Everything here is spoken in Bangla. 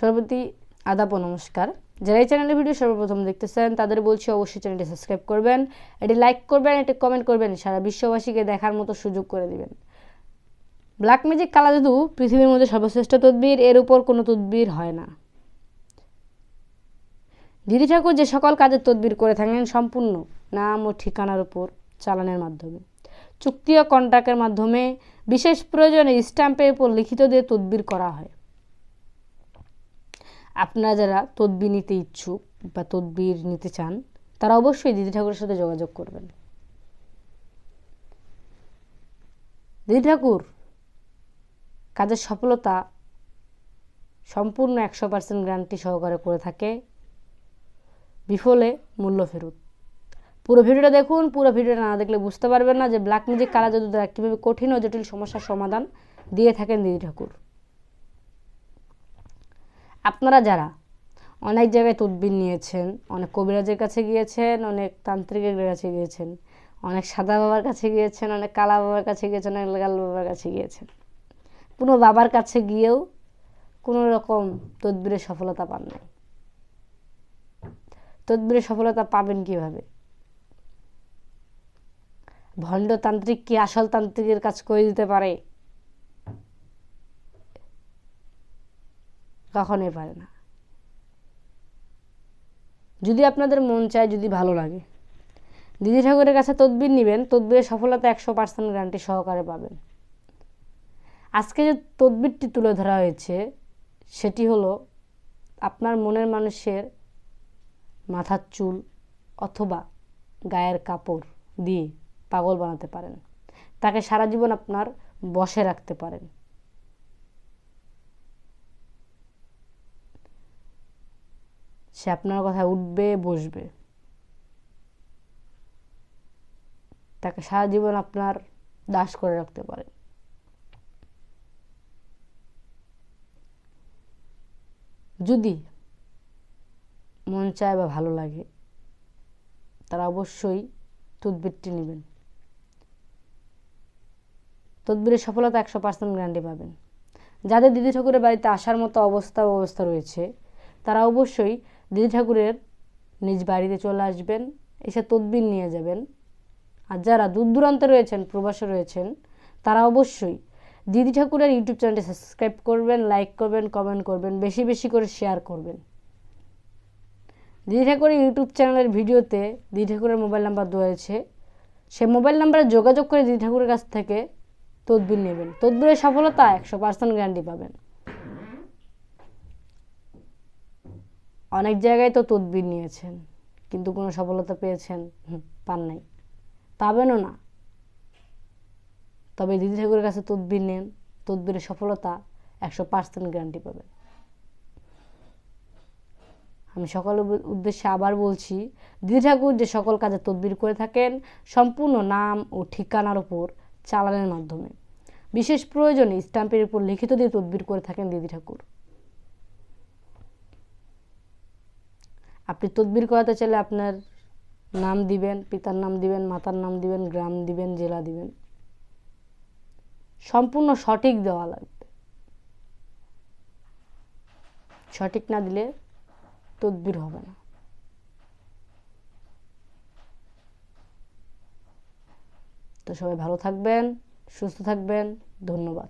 সর্বপ্রতি আদাপ ও নমস্কার। যারা এই চ্যানেলের ভিডিও সর্বপ্রথম দেখতেছেন, তাদের বলছি অবশ্যই চ্যানেলটি সাবস্ক্রাইব করবেন, এটি লাইক করবেন, এটি কমেন্ট করবেন, সারা বিশ্ববাসীকে দেখার মতো সুযোগ করে দিবেন। ব্ল্যাক ম্যাজিক কালা জাদু পৃথিবীর মধ্যে সর্বশ্রেষ্ঠ তদবির, এর উপর কোনো তদবির হয় না। দিদি ঠাকুর যে সকল কাজের তদবির করে থাকেন, সম্পূর্ণ নাম ও ঠিকানার উপর চালানের মাধ্যমে। চুক্তি ও কন্ট্রাক্টের মাধ্যমে বিশেষ প্রয়োজনে স্ট্যাম্পের উপর লিখিত দিয়ে তদবির করা হয়। আপনারা যারা তদবির নিতে ইচ্ছুক বা তদবির নিতে চান, তারা অবশ্যই দিদি ঠাকুরের সাথে যোগাযোগ করবেন। দিদি ঠাকুর, কাজের সফলতা সম্পূর্ণ একশো পার্সেন্ট গ্যারান্টি সহকারে করে থাকে, বিফলে মূল্য ফেরত। পুরো ভিডিওটা দেখুন, পুরো ভিডিওটা না দেখলে বুঝতে পারবেন না যে ব্ল্যাক ম্যাজিক কালা দ্বারা কীভাবে কঠিন ও জটিল সমস্যার সমাধান দিয়ে থাকেন দিদি ঠাকুর। আপনারা যারা অনেক জায়গায় তদবির নিয়েছেন, অনেক কবিরাজের কাছে গিয়েছেন, অনেক তান্ত্রিকের কাছে গিয়েছেন, অনেক সাদা বাবার কাছে গিয়েছেন, অনেক কালা বাবার কাছে গিয়েছেন, অনেক লাল বাবার কাছে গিয়েছেন, কোনো বাবার কাছে গিয়েও কোনো রকম তদবিরের সফলতা পান নাই। তদবিরের সফলতা পাবেন কীভাবে? ভণ্ড তান্ত্রিক কি আসল তান্ত্রিকের কাজ করে দিতে পারে? কখনোই পারে না। যদি আপনাদের মন চায়, যদি ভালো লাগে। দিদি ঠাকুরের কাছে তদবির নেবেন, তদবিরের সফলতা একশো পার্সেন্ট গ্যারান্টি সহকারে পাবেন। আজকে যে তদবিরটি তুলে ধরা হয়েছে, সেটি হলো আপনার মনের মানুষের মাথার চুল অথবা গায়ের কাপড় দিয়ে পাগল বানাতে পারেন। তাকে সারা জীবন আপনার বসে রাখতে পারেন। সে আপনার কথায় উঠবে, বসবে। তাকে সারা জীবন আপনার দাস করে রাখতে পারেন যদি মন চায় বা ভালো লাগে, তারা অবশ্যই তদবিরটি নেবেন। তদবিরের সফলতা একশো পার্সেন্ট গ্যারান্টি পাবেন। যাদের দিদি ঠাকুরের বাড়িতে আসার মতো অবস্থা ব্যবস্থা রয়েছে, তারা অবশ্যই দিদি ঠাকুরের নিজ বাড়িতে চলে আসবেন, এসে তদবির নিয়ে যাবেন। আর যারা দূর দূরান্তে রয়েছেন, প্রবাসে রয়েছেন, তারা অবশ্যই দিদি ঠাকুরের ইউটিউব চ্যানেলটি সাবস্ক্রাইব করবেন, লাইক করবেন, কমেন্ট করবেন, বেশি বেশি করে শেয়ার করবেন। দিদি ঠাকুরের ইউটিউব চ্যানেলের ভিডিওতে দিদি ঠাকুরের মোবাইল নাম্বার হয়েছে। সে মোবাইল নাম্বারে যোগাযোগ করে দিদি ঠাকুরের কাছ থেকে তদবির নেবেন। তদবিরের সফলতা একশো পার্সেন্ট গ্যারান্টি পাবেন। অনেক জায়গায় তো তদবির নিয়েছেন, কিন্তু কোনো সফলতা পেয়েছেন পান নাই। পাবেনও না। তবে দিদি ঠাকুরের কাছে তদবির নেন, তদবিরের সফলতা একশো পার্সেন্ট গ্যারান্টি পাবেন। আমি সকলের উদ্দেশ্যে আবার বলছি, দিদি ঠাকুর যে সকল কাজে তদবির করে থাকেন, সম্পূর্ণ নাম ও ঠিকানার উপর চালানের মাধ্যমে। বিশেষ প্রয়োজনে স্ট্যাম্পের উপর লিখিত দিয়ে তদবির করে থাকেন দিদি ঠাকুর। আপনি তদবির করাতে চাইলে আপনার নাম দিবেন, পিতার নাম দিবেন, মাতার নাম দিবেন, গ্রাম দিবেন, জেলা দিবেন। সম্পূর্ণ সঠিক দেওয়া লাগবে। সঠিক না দিলে তদবির হবে না। তো সবাই ভালো থাকবেন, সুস্থ থাকবেন, ধন্যবাদ।